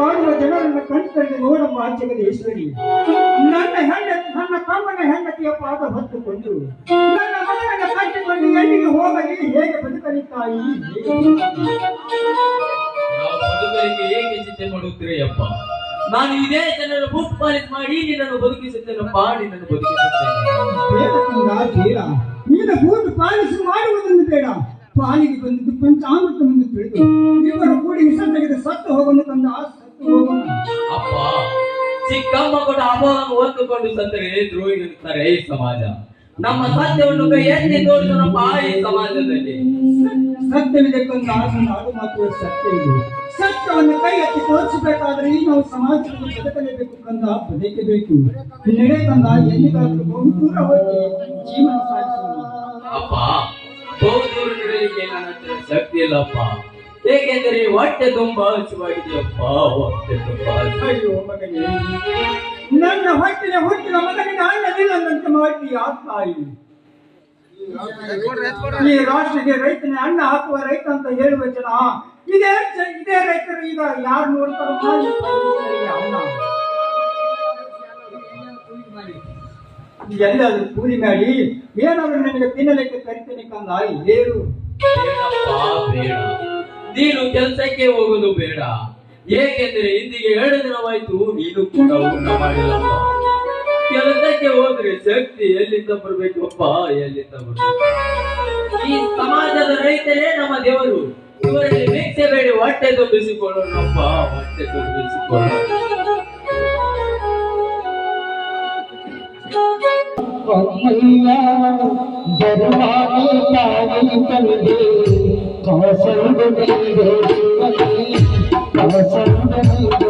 ಬಾಳುವ ಜನರನ್ನ ಕಣ್ಕಂಡು ನೋಡಮ್ಮ ಜಗದೀಶ್ವರಿ ನನ್ನ ಹೆಂಡತಿ ನನ್ನ ತಮ್ಮನ ಹೆಂಡತಿಯ ಪಾದ ಹೊತ್ತುಕೊಂಡು ನನ್ನ ಮಗನನ್ನು ಕಟ್ಟಿಕೊಂಡು ಎಲ್ಲಿಗೆ ಹೋಗಲಿ ಹೇಗೆ ಬದುಕಲಿ ತಾಯಿ? ಹೇಗೆ ಚಿಂತೆ ಮಾಡುತ್ತೀರಿ ಅಪ್ಪ ನಾನು ಇದೇ ಜನರ ಬುಕ್ ಪಾಲಿಸ್ ಮಾಡಿ ನಿನ್ನನ್ನು ಬದುಕಿಸುತ್ತೇನಪ್ಪ ನಿನ್ನನ್ನು ಬದುಕಿಸುತ್ತೇನೆ. ನೀನು ಬೂಟು ಪಾಲಿಸಿ ಮಾಡುವುದನ್ನು ಬೇಡ. ಪಾಲಿಗೆ ಬಂದಿದ್ದು ಪಂಚಾಮೃತವನ್ನು ತಿಳಿದು ಇವರು ಕೂಡಿ ವಿಷ ತೆಗೆದು ಸತ್ತು ಹೋಗಲು ತಂದ ಅಪ್ಪ ಚಿಕ್ಕಮ್ಮ ಕೊಟ್ಟ ಅಪವನ್ನು ಹೊತ್ತುಕೊಂಡು ಸತ್ತರೆ ದ್ರೋಹಿಗಿರುತ್ತಾರೆ ಈ ಸಮಾಜ. ನಮ್ಮ ಸತ್ಯವನ್ನು ಎತ್ತಿ ತೋರಿಸೋಣಪ್ಪ ಈ ಸಮಾಜದಲ್ಲಿ. ಸತ್ಯವಿದೆ ಕಂದ ನಾಡು ಮಾತ್ರ ಸತ್ಯ ಇದೆ. ಸತ್ಯವನ್ನು ಕೈ ಎತ್ತಿ ತೋರಿಸಬೇಕಾದ್ರೆ ಈ ನಾವು ಸಮಾಜವನ್ನು ಬದುಕಲೇಬೇಕು ಕಂದ ಬದುಕಬೇಕು ನಡೆ ಕಂದ ಎಲ್ಲಿಗಾದ್ರೂ ಬಹು ದೂರ ಹೋಗಿ ಜೀವನ ಸಾಗಿಸೋಣ ಅಪ್ಪ ಬಹುದೂರ ನಡೆಯಲಿಕ್ಕೆ ನನ್ನ ಶಕ್ತಿ ಇಲ್ಲಪ್ಪ. ಏಕೆಂದರೆ ಹೊಟ್ಟೆ ತುಂಬಾ ಹಸಿವಾಗಿದೆಯಪ್ಪ ಹೊಟ್ಟೆ ತುಂಬಾ ಹಸಿವಾಗಿದೆ. ಅಯ್ಯೋ ಮಗನೇ ನನ್ನ ಹೊಟ್ಟಿನ ಹುಟ್ಟಿನ ಮಗನಿಗೆ ಅನ್ನದಿಲ್ಲಂತೆ ಮಾಡ್ತೀಯ ತಾಯಿ ಈ ರಾಷ್ಟ್ರಕ್ಕೆ ರೈತನ ಅಣ್ಣ ಹಾಕುವ ರೈತ ಅಂತ ಹೇಳುವ ಜನ ಇದೇ ಇದೇ ರೈತರು ಈಗ ಯಾರು ನೋಡ್ತಾರೆ ಅನ್ನ ಎಲ್ಲಾದ್ರೂ ಕೂಲಿ ಮಾಡಿ ಏನಾದ್ರೂ ನನಗೆ ತಿನ್ನಲಿಕ್ಕೆ ಕರಿತೇನೆ ಕಂದ ಹೇಳು ನೀನು ಕೆಲಸಕ್ಕೆ ಹೋಗೋದು ಬೇಡ. ಏಕೆಂದರೆ ಇಂದಿಗೆ ಎರಡು ದಿನವಾಯ್ತು, ನೀನು ಕೂಡ ಊಟ ಮಾಡಿಲ್ಲ ಕೆಲಸಕ್ಕೆ ಹೋದ್ರೆ ಶಕ್ತಿ ಎಲ್ಲಿಂದ ಬರ್ಬೇಕಪ್ಪ ಎಲ್ಲಿಂದ ಬರ್ಬೇಕು? ಈ ಸಮಾಜದ ರೈತರೇ ನಮ್ಮ ದೇವರು. ಇವರಲ್ಲಿ ಭಿಕ್ಷೆ ಬೇಡಿ, ಹೊಟ್ಟೆ ತುಂಬಿಸಿಕೊಳ್ಳೋಣಪ್ಪ ಹೊಟ್ಟೆ ತುಂಬಿಸಿಕೊಳ್ಳೋಣ. ಧರ್ಮಾನಿ ತಾಯಿ ತಂದೆ. I'm a soldier, baby. I'm a soldier, baby.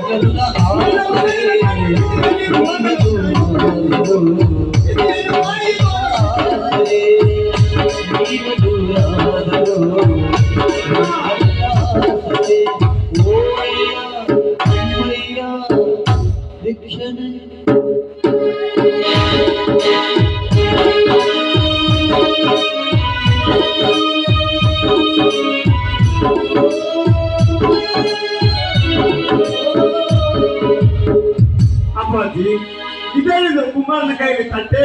ನಮಗೆಲ್ಲ ಆಸೆ ಇದೇನಿದು ಕುಮಾರನ ಕೈಗೆ ತಟ್ಟೆ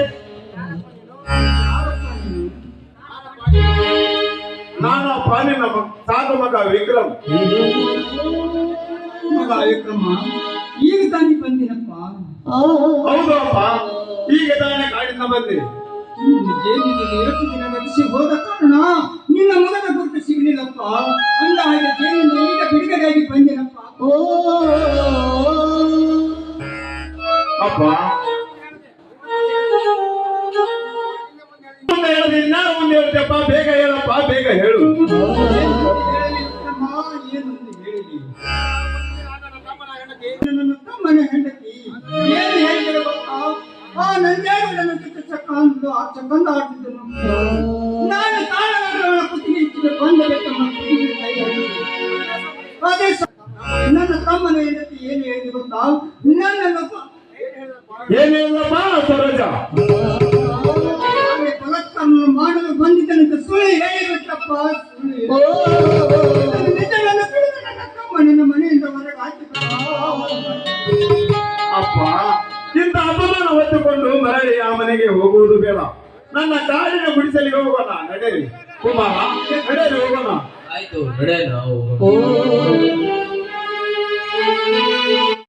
ನಾನು ಪಾಲಿನ ಸಾಕು ಮಗ ವಿಕ್ರಮ್. ಮಗ ವಿಕ್ರಮ ಈಗ ತಾನೇ ಬಂದಿನಪ್ಪ. ಹೌದಪ್ಪ ಈಗ ತಾನೇ ಕಾಡಿನ ಬಂದೆ. ಜೈಲಿನಲ್ಲಿ ಎರಡು ದಿನ ನಡೆಸಿ ಹೋದ ಕಾರಣ ನಿನ್ನ ಮಗನ ಗುರುತು ಸಿಗಲಿಲ್ಲಪ್ಪ. ಅಂದ ಹಾಗೆ ಜೈಲಿನಿಂದ ಈಗ ಬಿಡುಗಡೆಯಾಗಿ ಬಂದಿನಪ್ಪ. ಅಪ್ಪ ಹೇಳಿ ನನ್ನ ತಮ್ಮನ ಹೆಂಡತಿ ಏನು ಹೇಳಿದರೆ ಗೊತ್ತಾ ಆ ನಂಜೇಗೌಡನ ಜೊತೆ ಚಕ್ಕ ಅಂದು ಆ ಚಕ್ಕಂದ ಆಡ್ತಿದ್ದನು ನಾನು ತಾಳಗಾರನ ಕುತ್ತಿಗೆ ಇಚ್ಚಿದ ಕುತ್ತಿಗೆ ಅದೇ ನನ್ನ ತಮ್ಮನ ಹೆಂಡತಿ ಏನು ಹೇಳಿದೆ ಗೊತ್ತಾ? ನನ್ನನ್ನು ಪ- ಏನಿಲ್ಲಪ್ಪ ಸರೋಜ? ಹಾಗೆ ಬಲಾತ್ಕಾರವನ್ನು ಮಾಡಲು ಬಂದಿದ್ದನಂತ ಸುಳ್ಳು ಹೇಳಿರುತ್ತಪ್ಪ ಸುಳ್ಳು ಮರಳಿ ಆ ಮನೆಗೆ ಹೋಗುವುದು ಬೇಡ. ನನ್ನ ಕಾಡಿನ ಗುಡಿಸಲಿಗೆ ಹೋಗೋಣ ನಡೆಯಲಿ ಕುಮಾರ ನಡೆಯಲಿ ಹೋಗೋಣ. ಆಯ್ತು ನಡೆಯಲ್ಲ